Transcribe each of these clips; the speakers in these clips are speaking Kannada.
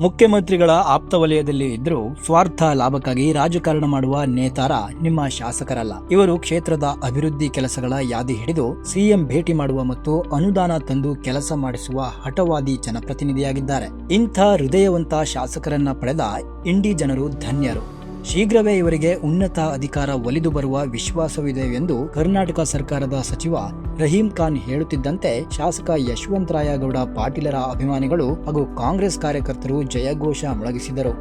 ಮುಖ್ಯಮಂತ್ರಿಗಳ ಆಪ್ತ ವಲಯದಲ್ಲಿ ಇದ್ರೂ ಸ್ವಾರ್ಥ ಲಾಭಕ್ಕಾಗಿ ರಾಜಕಾರಣ ಮಾಡುವ ನೇತಾರ ನಿಮ್ಮ ಶಾಸಕರಲ್ಲ. ಇವರು ಕ್ಷೇತ್ರದ ಅಭಿವೃದ್ಧಿ ಕೆಲಸಗಳ ಯಾದಿ ಹಿಡಿದು ಸಿಎಂ ಭೇಟಿ ಮಾಡುವ ಮತ್ತು ಅನುದಾನ ತಂದು ಕೆಲಸ ಮಾಡಿಸುವ ಹಠವಾದಿ ಜನಪ್ರತಿನಿಧಿಯಾಗಿದ್ದಾರೆ. ಇಂಥ ಹೃದಯವಂತ ಶಾಸಕರನ್ನ ಪಡೆದ ಇಂಡಿ ಜನರು ಧನ್ಯರು. ಶೀಘ್ರವೇ ಇವರಿಗೆ ಉನ್ನತ ಅಧಿಕಾರ ಒಲಿದು ಬರುವ ವಿಶ್ವಾಸವಿದೆ ಎಂದು ಕರ್ನಾಟಕ ಸರ್ಕಾರದ ಸಚಿವ ರಹೀಂ ಖಾನ್ ಹೇಳುತ್ತಿದ್ದಂತೆ ಶಾಸಕ ಯಶವಂತರಾಯಗೌಡ ಪಾಟೀಲರ ಅಭಿಮಾನಿಗಳು ಹಾಗೂ ಕಾಂಗ್ರೆಸ್ ಕಾರ್ಯಕರ್ತರು ಜಯಘೋಷ ಮೊಳಗಿಸಿದರು.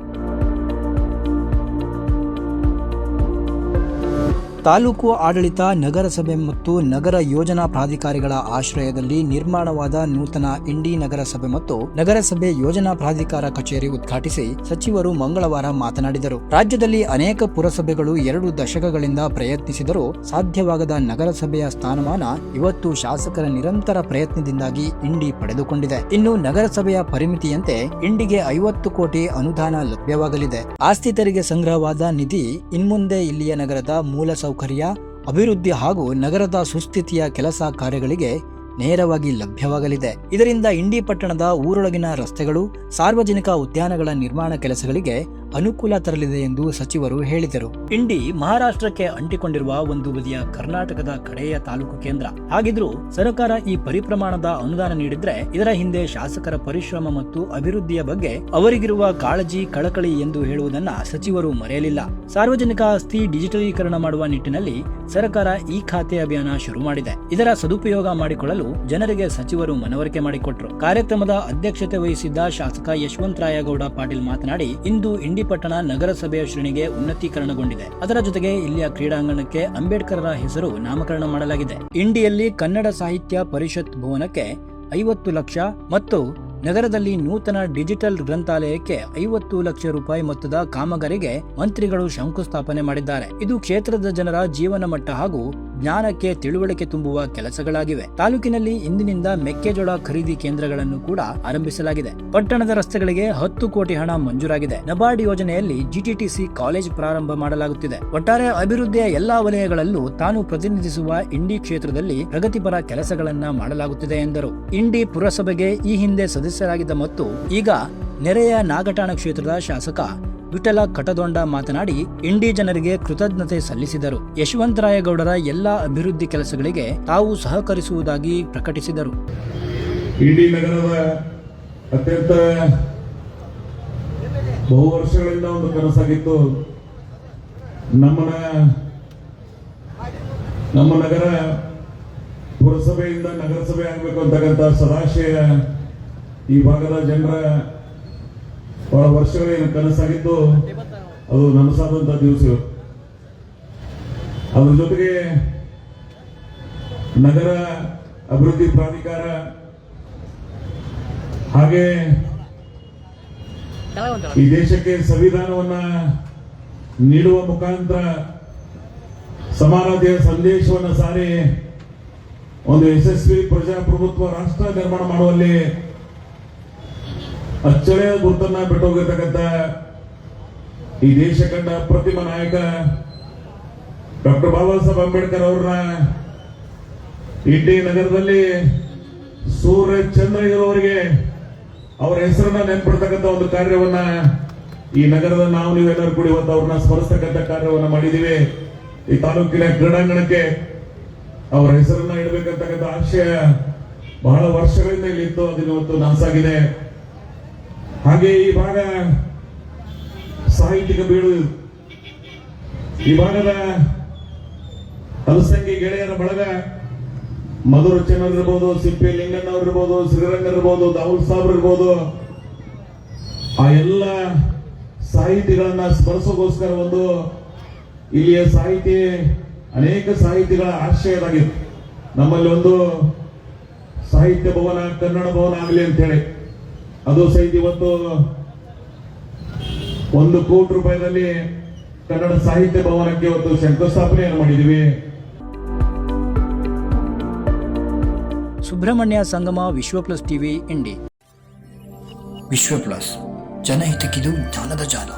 ತಾಲೂಕು ಆಡಳಿತ, ನಗರಸಭೆ ಮತ್ತು ನಗರ ಯೋಜನಾ ಪ್ರಾಧಿಕಾರಿಗಳ ಆಶ್ರಯದಲ್ಲಿ ನಿರ್ಮಾಣವಾದ ನೂತನ ಇಂಡಿ ನಗರಸಭೆ ಮತ್ತು ನಗರಸಭೆ ಯೋಜನಾ ಪ್ರಾಧಿಕಾರ ಕಚೇರಿ ಉದ್ಘಾಟಿಸಿ ಸಚಿವರು ಮಂಗಳವಾರ ಮಾತನಾಡಿದರು. ರಾಜ್ಯದಲ್ಲಿ ಅನೇಕ ಪುರಸಭೆಗಳು ಎರಡು ದಶಕಗಳಿಂದ ಪ್ರಯತ್ನಿಸಿದರೂ ಸಾಧ್ಯವಾಗದ ನಗರಸಭೆಯ ಸ್ಥಾನಮಾನ ಇವತ್ತು ಶಾಸಕರ ನಿರಂತರ ಪ್ರಯತ್ನದಿಂದಾಗಿ ಇಂಡಿ ಪಡೆದುಕೊಂಡಿದೆ. ಇನ್ನು ನಗರಸಭೆಯ ಪರಿಮಿತಿಯಂತೆ ಇಂಡಿಗೆ ಐವತ್ತು ಕೋಟಿ ಅನುದಾನ ಲಭ್ಯವಾಗಲಿದೆ. ಆಸ್ತಿ ತೆರಿಗೆ ಸಂಗ್ರಹವಾದ ನಿಧಿ ಇನ್ಮುಂದೆ ಇಲ್ಲಿಯ ನಗರದ ಮೂಲ ಸೌಕರ್ಯ, ಅಭಿವೃದ್ಧಿ ಹಾಗೂ ನಗರದ ಸುಸ್ಥಿತಿಯ ಕೆಲಸ ಕಾರ್ಯಗಳಿಗೆ ನೇರವಾಗಿ ಲಭ್ಯವಾಗಲಿದೆ. ಇದರಿಂದ ಇಂಡಿ ಪಟ್ಟಣದ ಊರೊಳಗಿನ ರಸ್ತೆಗಳು, ಸಾರ್ವಜನಿಕ ಉದ್ಯಾನಗಳ ನಿರ್ಮಾಣ ಕೆಲಸಗಳಿಗೆ ಅನುಕೂಲ ತರಲಿದೆ ಎಂದು ಸಚಿವರು ಹೇಳಿದರು. ಇಂಡಿ ಮಹಾರಾಷ್ಟ್ರಕ್ಕೆ ಅಂಟಿಕೊಂಡಿರುವ ಒಂದು ಬದಿಯ ಕರ್ನಾಟಕದ ಕಡೆಯ ತಾಲೂಕು ಕೇಂದ್ರ. ಹಾಗಿದ್ರೂ ಸರ್ಕಾರ ಈ ಪರಿಪ್ರಮಾಣದ ಅನುದಾನ ನೀಡಿದ್ರೆ ಇದರ ಹಿಂದೆ ಶಾಸಕರ ಪರಿಶ್ರಮ ಮತ್ತು ಅಭಿವೃದ್ಧಿಯ ಬಗ್ಗೆ ಅವರಿಗಿರುವ ಕಾಳಜಿ ಕಳಕಳಿ ಎಂದು ಹೇಳುವುದನ್ನ ಸಚಿವರು ಮರೆಯಲಿಲ್ಲ. ಸಾರ್ವಜನಿಕ ಆಸ್ತಿ ಡಿಜಿಟಲೀಕರಣ ಮಾಡುವ ನಿಟ್ಟಿನಲ್ಲಿ ಸರ್ಕಾರ ಈ ಖಾತೆ ಅಭಿಯಾನ ಶುರು ಮಾಡಿದೆ. ಇದರ ಸದುಪಯೋಗ ಮಾಡಿಕೊಳ್ಳಲು ಜನರಿಗೆ ಸಚಿವರು ಮನವರಿಕೆ ಮಾಡಿಕೊಟ್ರು. ಕಾರ್ಯಕ್ರಮದ ಅಧ್ಯಕ್ಷತೆ ವಹಿಸಿದ್ದ ಶಾಸಕ ಯಶವಂತರಾಯಗೌಡ ಪಾಟೀಲ್ ಮಾತನಾಡಿ, ಇಂದು ಇಂಡಿ ಪಟ್ಟಣ ನಗರಸಭೆಯ ಶ್ರೇಣಿಗೆ ಉನ್ನತೀಕರಣಗೊಂಡಿದೆ. ಅದರ ಜೊತೆಗೆ ಇಲ್ಲಿಯ ಕ್ರೀಡಾಂಗಣಕ್ಕೆ ಅಂಬೇಡ್ಕರರ ಹೆಸರು ನಾಮಕರಣ ಮಾಡಲಾಗಿದೆ. ಇಂಡಿಯಲ್ಲಿ ಕನ್ನಡ ಸಾಹಿತ್ಯ ಪರಿಷತ್ ಭವನಕ್ಕೆ ಐವತ್ತು ಲಕ್ಷ ಮತ್ತು ನಗರದಲ್ಲಿ ನೂತನ ಡಿಜಿಟಲ್ ಗ್ರಂಥಾಲಯಕ್ಕೆ ಐವತ್ತು ಲಕ್ಷ ರೂಪಾಯಿ ಮೊತ್ತದ ಕಾಮಗಾರಿಗೆ ಮಂತ್ರಿಗಳು ಶಂಕುಸ್ಥಾಪನೆ ಮಾಡಿದ್ದಾರೆ. ಇದು ಕ್ಷೇತ್ರದ ಜನರ ಜೀವನ ಮಟ್ಟ ಹಾಗೂ ಜ್ಞಾನಕ್ಕೆ ತಿಳುವಳಿಕೆ ತುಂಬುವ ಕೆಲಸಗಳಾಗಿವೆ. ತಾಲೂಕಿನಲ್ಲಿ ಇಂದಿನಿಂದ ಮೆಕ್ಕೆಜೋಳ ಖರೀದಿ ಕೇಂದ್ರಗಳನ್ನು ಕೂಡ ಆರಂಭಿಸಲಾಗಿದೆ. ಪಟ್ಟಣದ ರಸ್ತೆಗಳಿಗೆ ಹತ್ತು ಕೋಟಿ ಹಣ ಮಂಜೂರಾಗಿದೆ. ನಬಾರ್ಡ್ ಯೋಜನೆಯಲ್ಲಿ ಜಿಟಿಟಿಸಿ ಕಾಲೇಜ್ ಪ್ರಾರಂಭ ಮಾಡಲಾಗುತ್ತಿದೆ. ಒಟ್ಟಾರೆ ಅಭಿವೃದ್ಧಿಯ ಎಲ್ಲಾ ವಲಯಗಳಲ್ಲೂ ತಾನು ಪ್ರತಿನಿಧಿಸುವ ಇಂಡಿ ಕ್ಷೇತ್ರದಲ್ಲಿ ಪ್ರಗತಿಪರ ಕೆಲಸಗಳನ್ನ ಮಾಡಲಾಗುತ್ತಿದೆ ಎಂದರು. ಇಂಡಿ ಪುರಸಭೆಗೆ ಈ ಹಿಂದೆ ಸದಸ್ಯರಾಗಿದ್ದ ಮತ್ತು ಈಗ ನೆರೆಯ ನಾಗಠಾಣ ಕ್ಷೇತ್ರದ ಶಾಸಕ ವಿಠಲ ಕಟದೊಂಡ ಮಾತನಾಡಿ ಇಂಡಿ ಜನರಿಗೆ ಕೃತಜ್ಞತೆ ಸಲ್ಲಿಸಿದರು. ಯಶವಂತರಾಯಗೌಡರ ಎಲ್ಲಾ ಅಭಿವೃದ್ಧಿ ಕೆಲಸಗಳಿಗೆ ತಾವು ಸಹಕರಿಸುವುದಾಗಿ ಪ್ರಕಟಿಸಿದರು. ಇಡೀ ನಗರದ ಅತ್ಯಂತ ಬಹು ವರ್ಷಗಳಿಂದ ಒಂದು ಕನಸಾಗಿತ್ತು. ನಮ್ಮನ ನಮ್ಮ ನಗರ ಪುರಸಭೆಯಿಂದ ನಗರಸಭೆ ಆಗಬೇಕು ಅಂತಕ್ಕಂಥ ಸದಾಶಯ ಈ ಭಾಗದ ಜನರ ಬಹಳ ವರ್ಷಗಳೇನು ಕನಸಾಗಿತ್ತು ಅದು ನನಸಾದಂತ ದಿವಸ. ಅದ್ರ ಜೊತೆಗೆ ನಗರ ಅಭಿವೃದ್ಧಿ ಪ್ರಾಧಿಕಾರ ಹಾಗೆ ಈ ದೇಶಕ್ಕೆ ಸಂವಿಧಾನವನ್ನ ನೀಡುವ ಮುಖಾಂತರ ಸಮಾನತೆಯ ಸಂದೇಶವನ್ನ ಸಾರಿ ಒಂದು ಯಶಸ್ವಿ ಪ್ರಜಾಪ್ರಭುತ್ವ ರಾಷ್ಟ್ರ ನಿರ್ಮಾಣ ಮಾಡುವಲ್ಲಿ ಅಚ್ಚಳೆಯ ಗುರುತನ್ನ ಬಿಟ್ಟೋಗಿರ್ತಕ್ಕಂಥ ಈ ದೇಶ ಕಂಡ ಪ್ರತಿಮ ನಾಯಕ ಡಾಕ್ಟರ್ ಬಾಬಾ ಸಾಹೇಬ್ ಅಂಬೇಡ್ಕರ್ ಅವ್ರನ್ನ ಇಂಡಿ ನಗರದಲ್ಲಿ ಸೂರ್ಯ ಚಂದ್ರ ಇರೋರಿಗೆ ಅವರ ಹೆಸರನ್ನ ನೆನ್ಪಿಡ್ತಕ್ಕಂಥ ಒಂದು ಕಾರ್ಯವನ್ನ ಈ ನಗರದ ನಾವು ನೀವೆಲ್ಲರೂ ಕೂಡ ಇವತ್ತು ಅವ್ರನ್ನ ಸ್ಮರಿಸ್ತಕ್ಕಂಥ ಕಾರ್ಯವನ್ನ ಮಾಡಿದ್ದೀವಿ. ಈ ತಾಲೂಕಿನ ಕ್ರೀಡಾಂಗಣಕ್ಕೆ ಅವರ ಹೆಸರನ್ನ ಇಡಬೇಕಂತಕ್ಕಂಥ ಆಶಯ ಬಹಳ ವರ್ಷಗಳಿಂದ ಇಲ್ಲಿತ್ತು ಅದನ್ನ ಇವತ್ತು ನನಸಾಗಿದೆ. ಹಾಗೆ ಈ ಭಾಗ ಸಾಹಿತ್ಯಿಕ ಬೀಳು ಈ ಭಾಗದ ಅಲಸಂಗಿ ಗೆಳೆಯರ ಬಳಗ ಮಧುರ ಇರ್ಬೋದು ಸಿಪ್ಪಿ ಲಿಂಗಣ್ಣವ್ರು ಇರ್ಬೋದು ಶ್ರೀರಂಗ ಇರ್ಬೋದು ದಾವುಲ್ ಸಾಬ್ರು ಇರ್ಬೋದು ಆ ಎಲ್ಲ ಸಾಹಿತಿಗಳನ್ನ ಸ್ಮರಿಸೋಗೋಸ್ಕರ ಒಂದು ಇಲ್ಲಿಯ ಸಾಹಿತಿ ಅನೇಕ ಸಾಹಿತಿಗಳ ಆಶ್ರಯದಾಗಿತ್ತು ನಮ್ಮಲ್ಲಿ ಒಂದು ಸಾಹಿತ್ಯ ಭವನ, ಕನ್ನಡ ಭವನ ಆಗಲಿ ಅಂತ ಹೇಳಿ ಅದು ಸಹಿತ ಇವತ್ತು ಒಂದು ಕೋಟಿ ರೂಪಾಯಿನಲ್ಲಿ ಕನ್ನಡ ಸಾಹಿತ್ಯ ಭವನಕ್ಕೆ ಇವತ್ತು ಶಂಕುಸ್ಥಾಪನೆಯನ್ನು ಮಾಡಿದ್ದೀವಿ. ಸುಬ್ರಹ್ಮಣ್ಯ ಸಂಗಮ ವಿಶ್ವ ಪ್ಲಸ್ ಟಿವಿ ಇಂಡಿ. ವಿಶ್ವ ಪ್ಲಸ್. ಜನಹಿತಕ್ಕಿದು ಜ್ಞಾನದ ಜಾಲ.